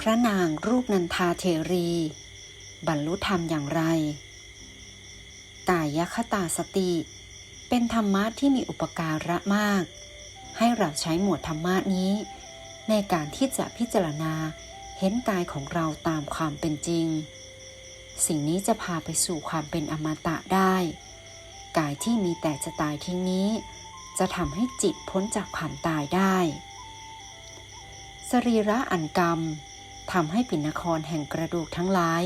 พระนางรูปนันทาเทรี บรรลุธรรมอย่างไรกายคตาสติ เป็นธรรมะที่มีอุปการะมาก ให้เราใช้หมวดธรรมะนี้ ในการที่จะพิจารณาเห็นกายของเราตามความเป็นจริง สิ่งนี้จะพาไปสู่ความเป็นอมตะได้ กายที่มีแต่จะตายทิ้งนี้ จะทำให้จิตพ้นจากความตายได้ สรีระอันกรรม ทำให้ปิณนครแห่งกระดูกทั้งหลาย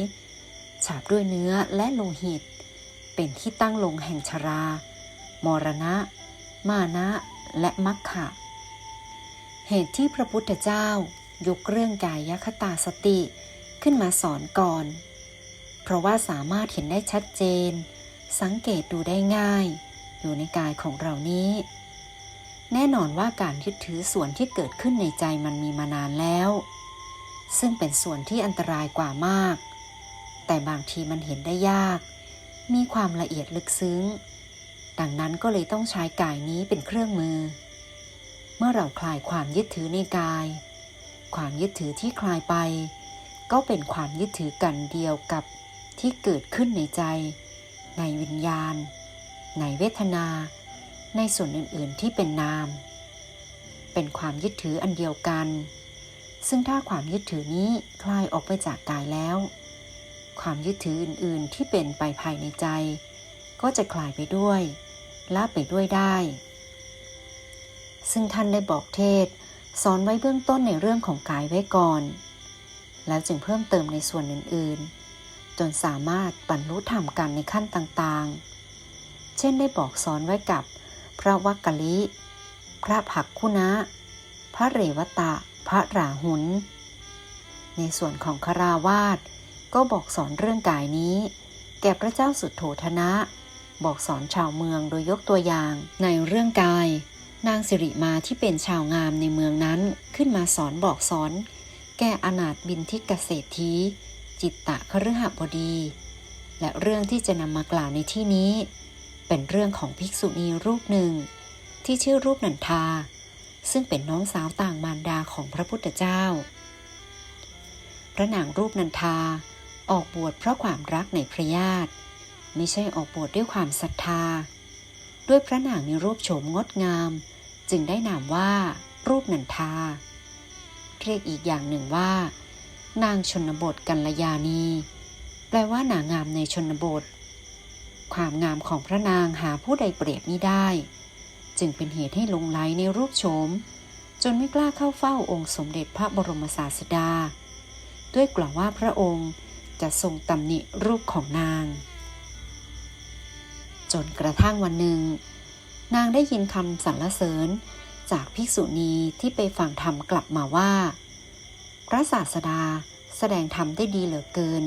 ฉาบด้วยเนื้อและโลหิต เป็นที่ตั้งลงแห่งชรา มรณะ มานะและมัคคะเหตุที่พระพุทธเจ้ายกเรื่องกายคตาสติขึ้นมาสอนก่อน เพราะว่าสามารถเห็นได้ชัดเจน สังเกตดูได้ง่าย อยู่ในกายของเรานี้ แน่นอนว่าการยึดถือส่วนที่เกิดขึ้นในใจมันมีมานานแล้ว ซึ่งเป็นส่วนที่อันตรายกว่ามาก แต่บางทีมันเห็นได้ยาก มีความละเอียดลึกซึ้ง ดังนั้นก็เลยต้องใช้กายนี้เป็นเครื่องมือ เมื่อเราคลายความยึดถือในกาย ความยึดถือที่คลายไป ก็เป็นความยึดถือกันเดียวกับที่เกิดขึ้นในใจ ในวิญญาณ ในเวทนา ในส่วนอื่น ๆ ที่เป็นนาม เป็นความยึดถืออันเดียวกัน ซึ่งถ้าความยึดถือนี้คลายออกไปจากกายแล้ว ความยึดถืออื่นๆที่เป็นไปภายในใจ ก็จะคลายไปด้วยละไปด้วยได้ ซึ่งท่านได้บอกเทศ สอนไว้เบื้องต้นในเรื่องของกายไว้ก่อน แล้วจึงเพิ่มเติมในส่วนอื่นๆ จนสามารถบรรลุธรรมกันในขั้นต่างๆ เช่นได้บอกสอนไว้กับ พระวักกะลิ พระผักคุณะ พระเรวตะ พระราหุลในส่วนของคราวาสก็บอกสอนเรื่องกายนี้ แก่พระเจ้าสุดโธธนะ บอกสอนชาวเมืองโดยยกตัวอย่างในเรื่องกาย นางสิริมาที่เป็นชาวงามในเมืองนั้นขึ้นมาสอนบอกสอน แก่อนาถบินทิกเกษตรีจิตตะคฤหบดี และเรื่องที่จะนำมากล่าวในที่นี้ เป็นเรื่องของภิกษุณีรูปหนึ่ง ที่ชื่อรูปนันทา ซึ่งเป็นน้องสาวต่างมารดาของพระพุทธเจ้า พระนางรูปนันทาออกบวชเพราะความรักในพระญาติ ไม่ใช่ออกบวชด้วยความศรัทธา ด้วยพระนางมีรูปโฉมงดงาม จึงได้นามว่า รูปนันทา เรียกอีกอย่างหนึ่งว่า นางชนบทกัลยาณีแปลว่านางงามในชนบท ความงามของพระนางหาผู้ใดเปรียบไม่ได้ จึงเป็นเหตุให้ลงไหลในรูปโฉม จนไม่กล้าเข้าเฝ้าองค์สมเด็จพระบรมศาสดา ด้วยกล่าวว่าพระองค์จะทรงตำหนิรูปของนาง จนกระทั่งวันหนึ่ง นางได้ยินคำสรรเสริญจากภิกษุณีที่ไปฟังธรรมกลับมาว่า พระศาสดาแสดงธรรมได้ดีเหลือเกิน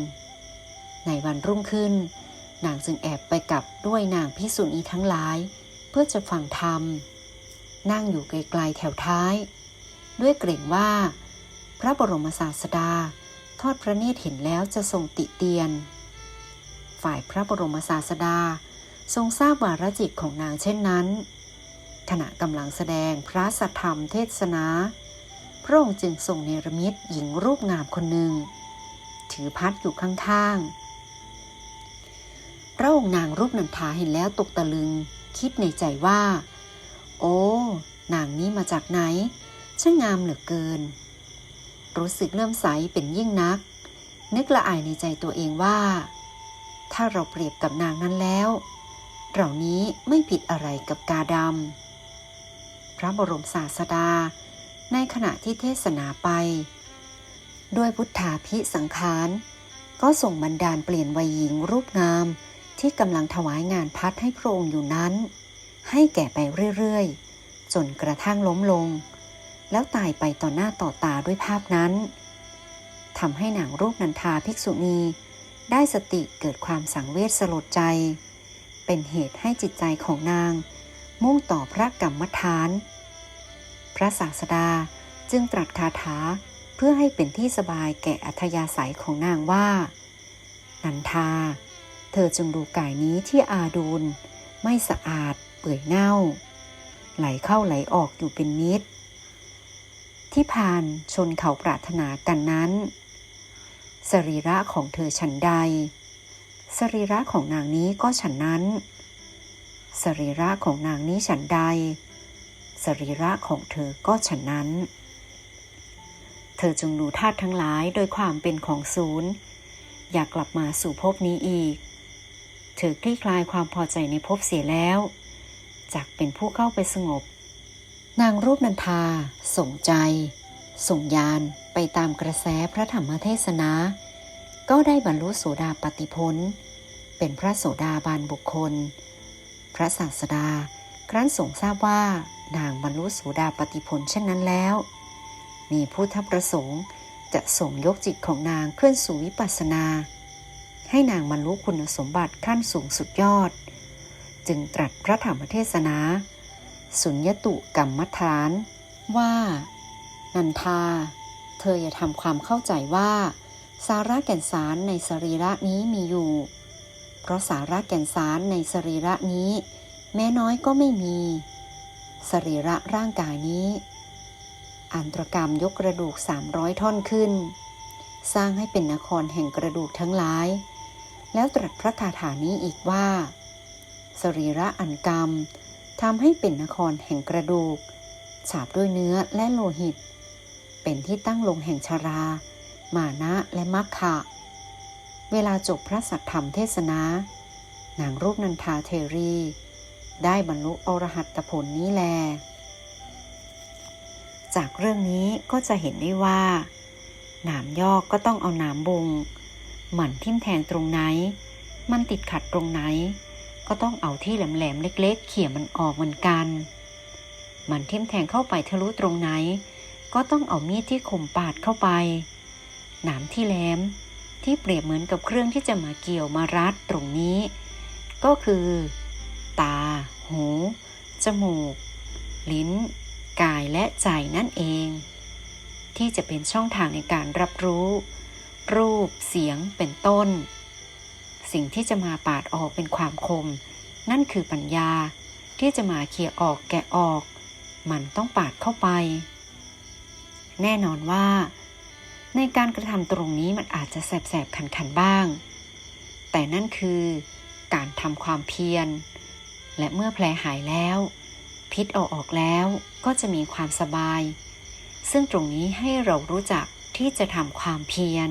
ในวันรุ่งขึ้น นางจึงแอบไปกับด้วยนางภิกษุณีทั้งหลาย พื่อจะฟังธรรม นั่งอยู่ไกลๆแถวท้าย ด้วยเกรงว่า พระบรมศาสดาทอดพระเนตรเห็นแล้วจะทรงติเตียน ฝ่ายพระบรมศาสดาทรงทราบวาระจิตของนางเช่นนั้น ขณะกำลังแสดงพระสัทธรรมเทศนา พระองค์จึงทรงเนรมิตหญิงรูปงามคนหนึ่ง ถือพัดอยู่ข้างๆพระองค์นางรูปนันทาเห็นแล้วตกตะลึง คิดในใจว่า โอ้ นางนี้มาจากไหน ช่างงามเหลือเกิน รู้สึกเลื่อมใสเป็นยิ่งนัก นึกละอายในใจตัวเองว่า ถ้าเราเปรียบกับนางนั้นแล้วเรานี้ไม่ผิดอะไรกับกาดำ พระบรมศาสดา ในขณะที่เทศนาไป ด้วยพุทธาพิสังขาร ก็ส่งบันดาลเปลี่ยนวัยหญิงรูปงาม ที่กำลังถวายงานพัดให้พระองค์อยู่นั้น ให้แก่ไปเรื่อยๆ จนกระทั่งล้มลง แล้วตายไปต่อหน้าต่อตาด้วยภาพนั้นทำให้หนังรูปนันทาภิกษุณี ได้สติเกิดความสังเวชสลดใจ เป็นเหตุให้จิตใจของนาง มุ่งต่อพระกรรมฐาน พระศาสดาจึงตรัสคาถาเพื่อให้เป็นที่สบายแก่อัธยาศัยของนางว่า นันทา เธอจงดูกายนี้ที่อาดูล ไม่สะอาดเปื่อยเน่า ไหลเข้าไหลออกอยู่เป็นนิดทที่ผ่านชนเขาปรารถนากันนั้น สรีระของเธอฉันใด สรีระของนางนี้ก็ฉันนั้น สรีระของนางนี้ฉันใด สรีระของเธอก็ฉันนั้น เธอจงดูธาตุทั้งหลายโดยความเป็นของศูนย์ อยากกลับมาสู่ภพนี้อีก เธอคลี่คลายความพอใจในภพเสียแล้ว จากเป็นผู้เข้าไปสงบ นางรูปนันทา ส่งใจ ส่งยานไปตามกระแสพระธรรมเทศนา ก็ได้บรรลุโสดาปติพลเป็นพระโสดาบานบุคคล พระศาสดา ครั้นทรงทราบว่านางบรรลุโสดาปติพลเช่นนั้นแล้ว มีผู้ทัประสงค์จะส่งยกจิตของนางขึ้นสู่วิปัสสนา ให้นางบรรลุคุณสมบัติขั้นสูงสุดยอด จึงตรัสพระธรรมเทศนา สุญญตุกรรมฐาน ว่า นันทา เธออย่าทำความเข้าใจว่า สาระแก่นสารในสรีระนี้มีอยู่ เพราะสาระแก่นสารในสรีระนี้ แม้น้อยก็ไม่มี สรีระร่างกายนี้อันตรกรรมยกกระดูก 300 ท่อนขึ้น สร้างให้เป็นนครแห่งกระดูกทั้งหลาย แล้วตรัสพระคาถานี้อีกว่า สรีระอันกรรมทำให้เป็นนครแห่งกระดูก ฉาบด้วยเนื้อและโลหิต เป็นที่ตั้งลงแห่งชารา มานะและมัคคะเวลาจบพระสัทธรรมเทศนา นางรูปนันทาเทรี ได้บรรลุอรหัตผลนี้แล จากเรื่องนี้ก็จะเห็นได้ว่า หนามยอกก็ต้องเอาหนามบุง หมั่นทิ่มแทงตรงไหน มันติดขัดตรงไหน ก็ต้องเอาที่แหลมๆเล็ก ๆ เขี่ยมันออกเหมือนกัน มันทิ่มแทงเข้าไปทะลุตรงไหน ก็ต้องเอามีดที่คมปาดเข้าไป หนามที่แหลมที่เปรียบเหมือนกับเครื่องที่จะมาเกี่ยวมารัดตรงนี้ ก็คือ ตา หู จมูก ลิ้น กายและใจนั่นเอง ที่จะเป็นช่องทางในการรับรู้ รูปเสียงเป็นต้น สิ่งที่จะมาปาดออกเป็นความคม นั่นคือปัญญาที่จะมาเคลียออกแกะออก มันต้องปาดเข้าไป แน่นอนว่า ในการกระทำตรงนี้มันอาจจะแสบๆขันๆบ้าง แต่นั่นคือการทำความเพียร และเมื่อแผลหายแล้ว พิษเอาออกแล้วก็จะมีความสบาย ซึ่งตรงนี้ให้เรารู้จักที่จะทำความเพียร